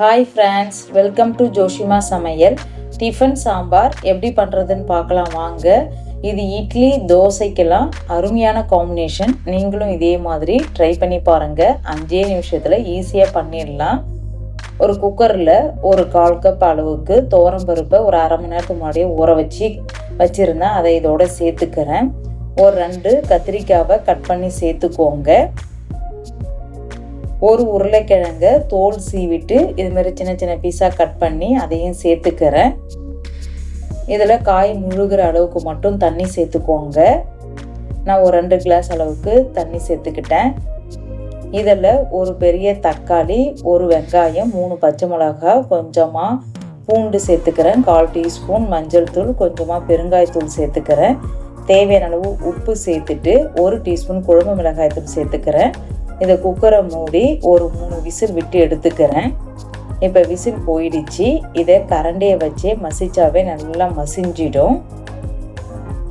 Hi friends welcome to Joshima சமையல் tiffin sambar எப்படி பண்ணுறதுன்னு பார்க்கலாம் வாங்க. இது இட்லி தோசைக்கெல்லாம் அருமையான காம்பினேஷன் நீங்களும் இதே மாதிரி ட்ரை பண்ணி பாருங்கள் அஞ்சே நிமிஷத்தில் ஈஸியாக பண்ணிடலாம். ஒரு குக்கரில் ஒரு கால் கப் அளவுக்கு பருப்பை ஒரு அரை மணி நேரத்துக்கு முன்னாடியே ஊற வச்சு வச்சுருந்தேன் அதை இதோட சேர்த்துக்கிறேன். ஒரு ரெண்டு கத்திரிக்காவை கட் பண்ணி சேர்த்துக்கோங்க. ஒரு உருளைக்கிழங்கு தோல் சீவிட்டு இது மாதிரி சின்ன சின்ன பீஸாக கட் பண்ணி அதையும் சேர்த்துக்கிறேன். இதில் காய் முழுகிற அளவுக்கு மட்டும் தண்ணி சேர்த்துக்கோங்க. நான் ஒரு ரெண்டு கிளாஸ் அளவுக்கு தண்ணி சேர்த்துக்கிட்டேன். இதில் ஒரு பெரிய தக்காளி ஒரு வெங்காயம் மூணு பச்சை மிளகாய் கொஞ்சமாக பூண்டு சேர்த்துக்கிறேன். கால் டீஸ்பூன் மஞ்சள் தூள் கொஞ்சமாக பெருங்காயத்தூள் சேர்த்துக்கிறேன். தேவையான அளவு உப்பு சேர்த்துட்டு ஒரு டீஸ்பூன் குழம்பு மிளகாய் தூள் சேர்த்துக்கிறேன். இதை குக்கரை மூடி ஒரு மூணு விசில் விட்டு எடுத்துக்கிறேன். இப்போ விசில் போயிடுச்சு. இதை கரண்டியை வச்சு மசிச்சாவே நல்லா மசிஞ்சிடும்.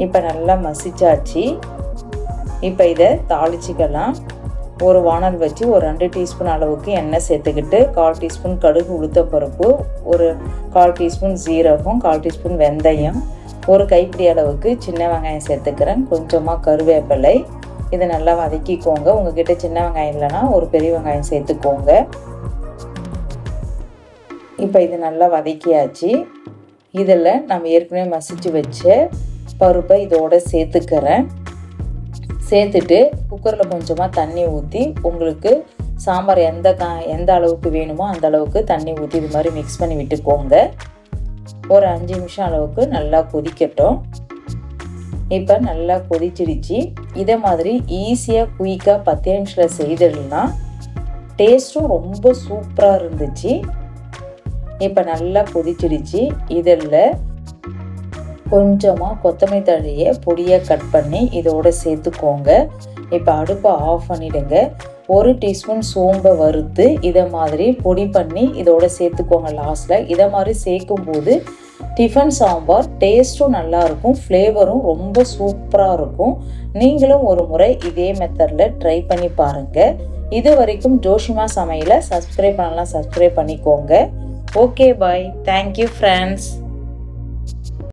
இப்போ நல்லா மசிச்சாச்சு. இப்போ இதை தாளிச்சிக்கலாம். ஒரு வானல் வச்சு ஒரு ரெண்டு டீஸ்பூன் அளவுக்கு எண்ணெய் சேர்த்துக்கிட்டு கால் டீஸ்பூன் கடுகு உளுத்த பருப்பு ஒரு கால் டீஸ்பூன் ஜீரகம் கால் டீஸ்பூன் வெந்தயம் ஒரு கைப்பிடி அளவுக்கு சின்ன வெங்காயம் சேர்த்துக்கிறேன். கொஞ்சமாக கருவேப்பிலை இதை நல்லா வதக்கிக்கோங்க. உங்ககிட்ட சின்ன வெங்காயம் இல்லைன்னா ஒரு பெரிய வெங்காயம் சேர்த்துக்கோங்க. இப்போ இது நல்லா வதக்கியாச்சு. இதில் நம்ம ஏற்கனவே மசிச்சு வச்ச பருப்பை இதோட சேர்த்துக்கிறேன். சேர்த்துட்டு குக்கரில் கொஞ்சமாக தண்ணி ஊற்றி உங்களுக்கு சாம்பார் எந்த கா எந்த அளவுக்கு வேணுமோ அந்த அளவுக்கு தண்ணி ஊற்றி இது மாதிரி மிக்ஸ் பண்ணி விட்டுக்கோங்க. ஒரு அஞ்சு நிமிஷம் அளவுக்கு நல்லா கொதிக்கட்டும். இப்போ நல்லா கொதிச்சிடுச்சு. இதை மாதிரி ஈஸியாக குயிக்காக பத்து நிமிஷத்தில் செய்திடலாம். டேஸ்ட்டும் ரொம்ப சூப்பராக இருந்துச்சு. இப்போ நல்லா கொதிச்சிடுச்சு. இதில் கொஞ்சமாக கொத்தமல்லி தழையை பொடியாக கட் பண்ணி இதோட சேர்த்துக்கோங்க. இப்போ அடுப்பை ஆஃப் பண்ணிவிடுங்க ஒரு டீஸ்பூன் சோம்பை வறுத்து இதை மாதிரி பொடி பண்ணி இதோட சேர்த்துக்கோங்க லாஸ்ட்டில் இதை மாதிரி சேர்க்கும் போது டிஃபன் சாம்பார் டேஸ்ட்டும் நல்லாயிருக்கும் ஃப்ளேவரும் ரொம்ப சூப்பராக இருக்கும். நீங்களும் ஒரு முறை இதே மெத்தடில் ட்ரை பண்ணி பாருங்கள் இது வரைக்கும் ஜோஷிமா சமையலை சப்ஸ்கிரைப் பண்ணலாம் சப்ஸ்கிரைப் பண்ணிக்கோங்க. Okay bye thank you friends